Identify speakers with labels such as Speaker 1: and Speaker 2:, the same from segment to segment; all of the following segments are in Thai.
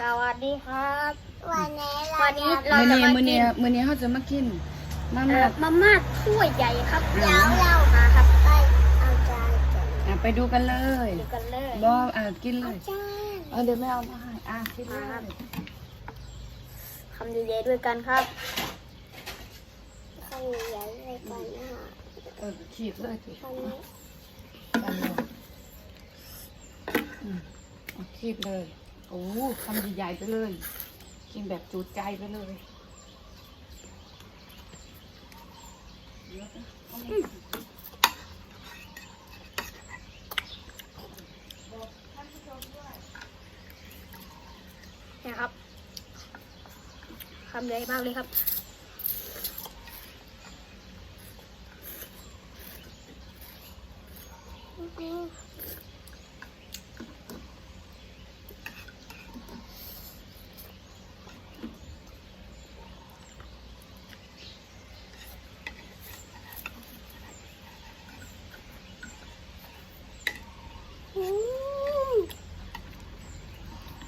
Speaker 1: สวัสดีครับ
Speaker 2: วันนี้
Speaker 1: วันนี้
Speaker 2: เรา
Speaker 1: เรา
Speaker 3: มื้อ
Speaker 1: จะ
Speaker 3: นี้
Speaker 1: มา
Speaker 3: มื้อ
Speaker 1: กิ
Speaker 3: นี้
Speaker 1: น
Speaker 3: มื้อนี้เขาจะมากินมา
Speaker 1: เอ่
Speaker 3: ม่า
Speaker 1: อมาม่าถ้วยใหญ่ครับ
Speaker 2: เดี๋ยวเรา
Speaker 1: มาครับ
Speaker 2: ไปเอาจานกัน
Speaker 3: อะไปดูกันเลย
Speaker 1: ดูกันเลย
Speaker 3: บ่อะกินเล
Speaker 2: เอา
Speaker 3: ย
Speaker 2: จาน
Speaker 3: เอาเดี๋ยวแม่เอามาให้อะกินเลย
Speaker 1: คำใหญ่ๆด้วยกันครับ
Speaker 2: ข้าวเหนียวเลยก่อนนะ
Speaker 3: เออขีดเลยสิ
Speaker 2: ข้าวนี้
Speaker 3: กันเลยอืมเอาขีดเลย โอ้คำใหญ่ๆไปเลย กินแบบจูดใจไปเลยอืม
Speaker 1: นะครับคำใหญ่มากเลยครับ
Speaker 2: อืม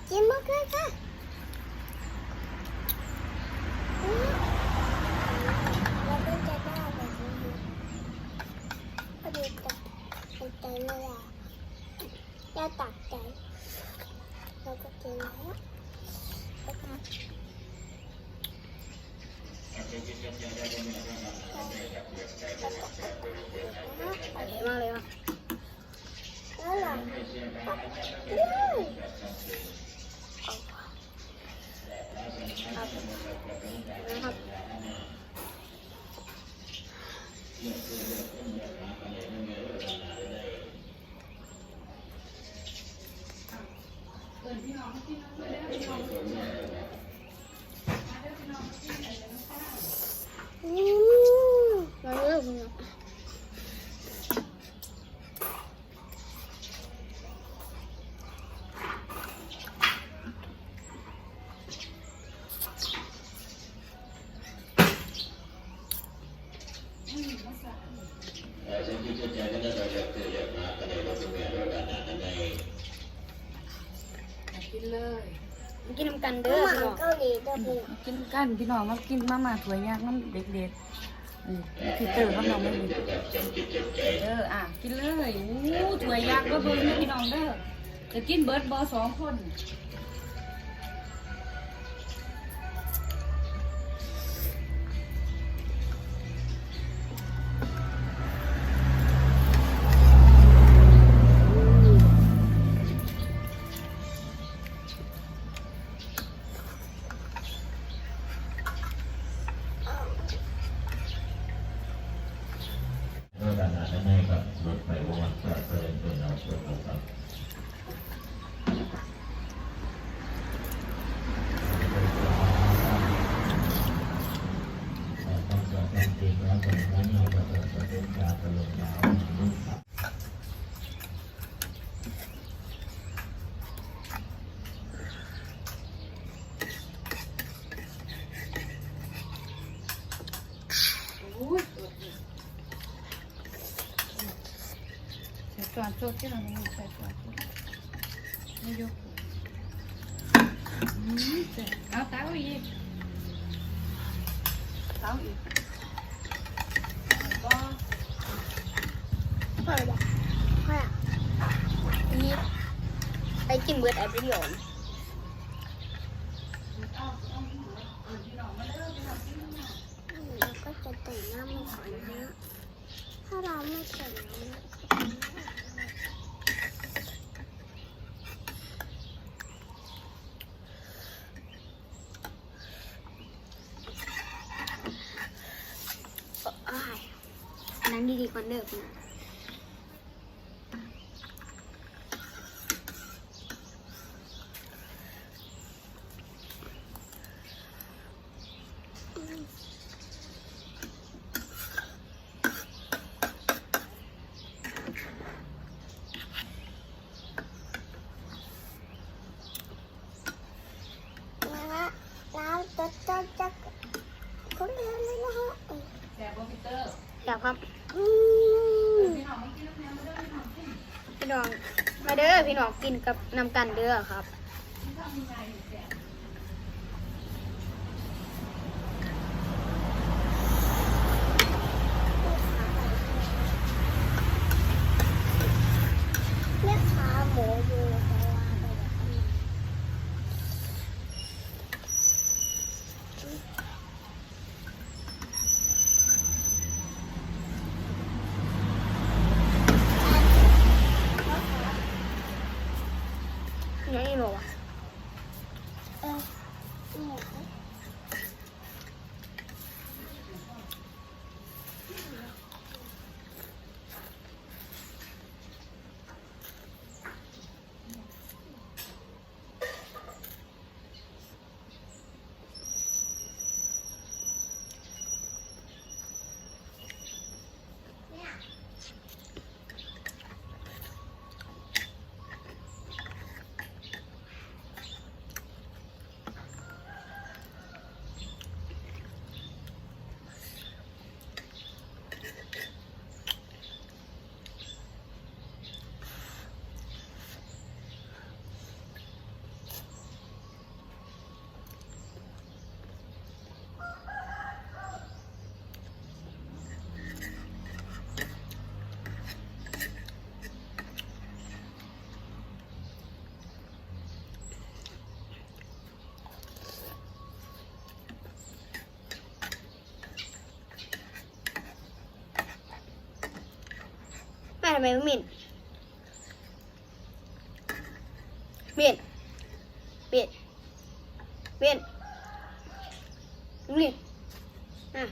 Speaker 2: กินมากเลยค่ะอืมเราก็จะได้แบบนี้พอดีกับเป็นใจเลยอะเราตักใจเราก็กินแล้วแล้วก็
Speaker 1: ใหญ่มากเล ยครับ
Speaker 2: แล้วเราตักอืม
Speaker 1: นะครับ
Speaker 2: อืม
Speaker 1: มาเริ่มนะ
Speaker 3: กินเลย
Speaker 1: กินน้ำกัน
Speaker 2: เด้
Speaker 1: เด้
Speaker 2: อ
Speaker 1: อพี่น้อง
Speaker 2: เกาหลีเด้อพี่
Speaker 3: มากินกันพี่น้องมากินมาม่าถั่วยยากน้ำเด็กๆนี่พี่เตอร์กับน้องไม่มีเด้ออะกินเลยอู้ถั่วยยากก็เบิ่งนะพี่น้องเด้อจะกินเบิร์ดบอสองคน
Speaker 4: การเป็นจริงแล้วนนั้นเราจะเป็นการตลกยาวรุ่นครับ
Speaker 3: อุ้ยใส่ตัวโจ๊กที่เราไม่ใส่ตัวโจ๊กไม่ยกอืมเอาเต้าอีกเต้าอีกก็
Speaker 2: พ่อยบอกพ่อย
Speaker 1: อันนี้ไปกินเบิร์ดไอประโยชน์
Speaker 2: เราก็จะแต่งหน้ามันก่อนนะ ถ้าเราไม่แต่งหน้านั้
Speaker 1: นดีๆก่อนเด้อพี่น้อง
Speaker 2: นะ น้
Speaker 3: อง มาเด้อพี่น้องกิน
Speaker 1: กับนำกันเด้อครับ ทำไมไม่มินมินมินมินมินอะ